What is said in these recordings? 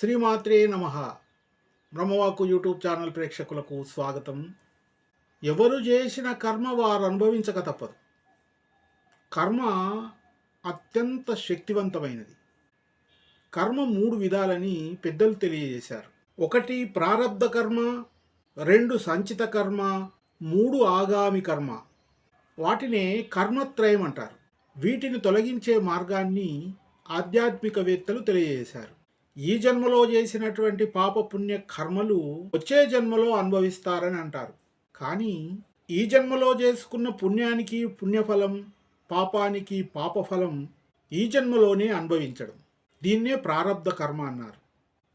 శ్రీమాత్రే నమ. బ్రహ్మవాకు YouTube channel ప్రేక్షకులకు స్వాగతం. ఎవరు చేసిన కర్మ వారు అనుభవించక తప్పదు. కర్మ అత్యంత శక్తివంతమైనది. కర్మ మూడు విధాలని పెద్దలు తెలియజేశారు. ఒకటి ప్రారబ్ధ కర్మ రెండు సంచిత కర్మ మూడు ఆగామి కర్మ. వాటినే కర్మత్రయం అంటారు. వీటిని తొలగించే మార్గాన్ని ఆధ్యాత్మికవేత్తలు తెలియజేశారు. ఈ జన్మలో చేసినటువంటి పాప పుణ్య కర్మలు వచ్చే జన్మలో అనుభవిస్తారని అంటారు. కానీ ఈ జన్మలో చేసుకున్న పుణ్యానికి పుణ్యఫలం పాపానికి పాపఫలం ఈ జన్మలోనే అనుభవించడం. దీన్నే ప్రారబ్ధ కర్మ అన్నారు.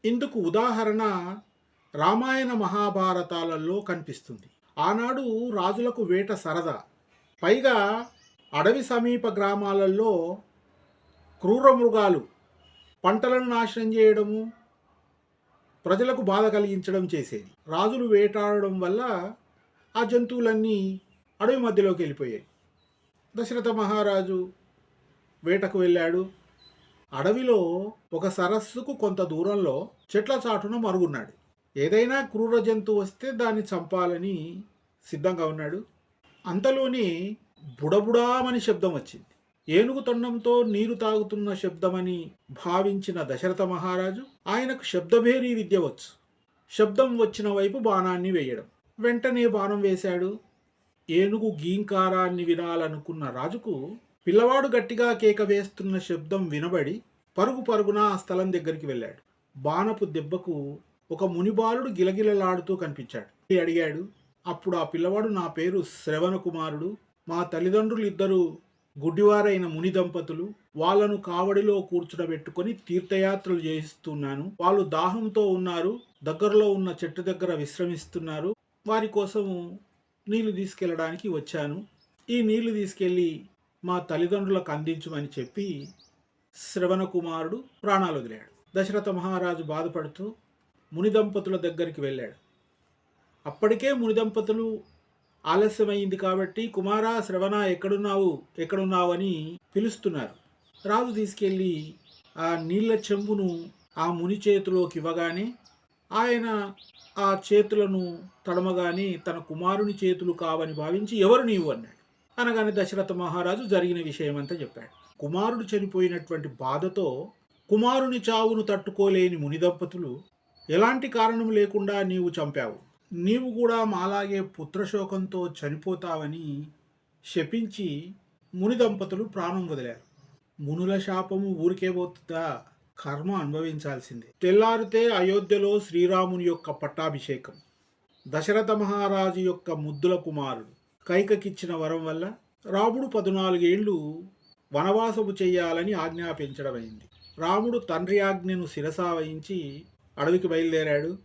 ఇందుకు ఉదాహరణ రామాయణ మహాభారతాలలో కనిపిస్తుంది. ఆనాడు రాజులకు వేట సరదా. పైగా అడవి సమీప గ్రామాలలో క్రూర మృగాలు పంటలను నాశనం చేయడము ప్రజలకు బాధ కలిగించడం చేసేది. రాజులు వేటాడడం వల్ల ఆ జంతువులన్నీ అడవి మధ్యలోకి వెళ్ళిపోయాయి. దశరథ మహారాజు వేటకు వెళ్ళాడు. అడవిలో ఒక సరస్సుకు కొంత దూరంలో చెట్ల చాటున మరుగున్నాడు. ఏదైనా క్రూర జంతువు వస్తే దాన్ని చంపాలని సిద్ధంగా ఉన్నాడు. అంతలోనే బుడబుడామని శబ్దం వచ్చింది. ఏనుగు తొండంతో నీరు తాగుతున్న శబ్దమని భావించిన దశరథ మహారాజు ఆయనకు శబ్దభేరీ విద్య వచ్చు. శబ్దం వచ్చిన వైపు బాణాన్ని వేయడం. వెంటనే బాణం వేశాడు. ఏనుగు గీంకారాన్ని వినాలనుకున్న రాజుకు పిల్లవాడు గట్టిగా కేక వేస్తున్న శబ్దం వినబడి పరుగు పరుగున ఆ స్థలం దగ్గరికి వెళ్ళాడు. బాణపు దెబ్బకు ఒక మునిబాలుడు గిలగిలలాడుతూ కనిపించాడు. అడిగాడు అప్పుడు ఆ పిల్లవాడు నా పేరు శ్రవణ కుమారుడు మా తల్లిదండ్రులు ఇద్దరు గుడ్డివారైన ముని దంపతులు వాళ్ళను కావడిలో కూర్చుడబెట్టుకొని తీర్థయాత్రలు చేయిస్తున్నాను. వాళ్ళు దాహంతో ఉన్నారు దగ్గరలో ఉన్న చెట్టు దగ్గర విశ్రమిస్తున్నారు. వారి కోసము నీళ్ళు తీసుకెళ్ళడానికి వచ్చాను. ఈ నీళ్ళు తీసుకెళ్ళి మా తల్లిదండ్రులకు అందించమని చెప్పి శ్రవణ కుమారుడు ప్రాణాలు వదిలాడు. దశరథ మహారాజు బాధపడుతూ ముని దంపతుల దగ్గరికి వెళ్ళాడు. అప్పటికే ముని దంపతులు ఆలస్యమైంది కాబట్టి కుమారా శ్రవణ ఎక్కడున్నావు? ఎక్కడున్నావు? అని పిలుస్తున్నారు. రాజు తీసుకెళ్ళి ఆ నీళ్ళ చెంబును ఆ ముని చేతిలోకి ఇవ్వగానే ఆయన ఆ చేతులను తడమగానే తన కుమారుని చేతులు కావని భావించి ఎవరు నీవు? అన్నాడు. అనగానే దశరథ మహారాజు జరిగిన విషయమంతా చెప్పాడు. కుమారుడు చనిపోయినటువంటి బాధతో కుమారుని చావును తట్టుకోలేని ముని దంపతులు ఎలాంటి కారణం లేకుండా నీవు చంపావు? నీవు కూడా మాలాగే పుత్రశోకంతో చనిపోతావని శపించి ముని దంపతులు ప్రాణం వదిలారు. మునుల శాపము ఊరికే పోతుందా? కర్మ అనుభవించాల్సిందే. తెల్లారితే అయోధ్యలో శ్రీరాముని యొక్క పట్టాభిషేకం. దశరథ మహారాజు యొక్క ముద్దుల కుమారుడు కైకకిచ్చిన వరం వల్ల రాముడు పద్నాలుగేళ్ళు వనవాసము చేయాలని ఆజ్ఞాపించడమైంది. రాముడు తండ్రి ఆజ్ఞను శిరసావహించి అడవికి బయలుదేరాడు.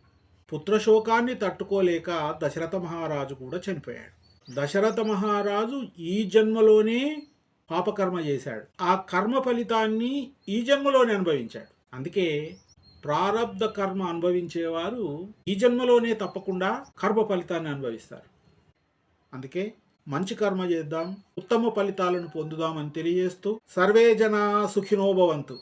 పుత్రశోకాన్ని తట్టుకోలేక దశరథ మహారాజు కూడా చనిపోయాడు. దశరథ మహారాజు ఈ జన్మలోనే పాపకర్మ చేశాడు. ఆ కర్మ ఫలితాన్ని ఈ జన్మలోనే అనుభవించాడు. అందుకే ప్రారబ్ధ కర్మ అనుభవించేవారు ఈ జన్మలోనే తప్పకుండా కర్మ ఫలితాన్ని అనుభవిస్తారు. అందుకే మంచి కర్మ చేద్దాం ఉత్తమ ఫలితాలను పొందుదామని తెలియజేస్తూ సర్వే జన సుఖినోభవంతు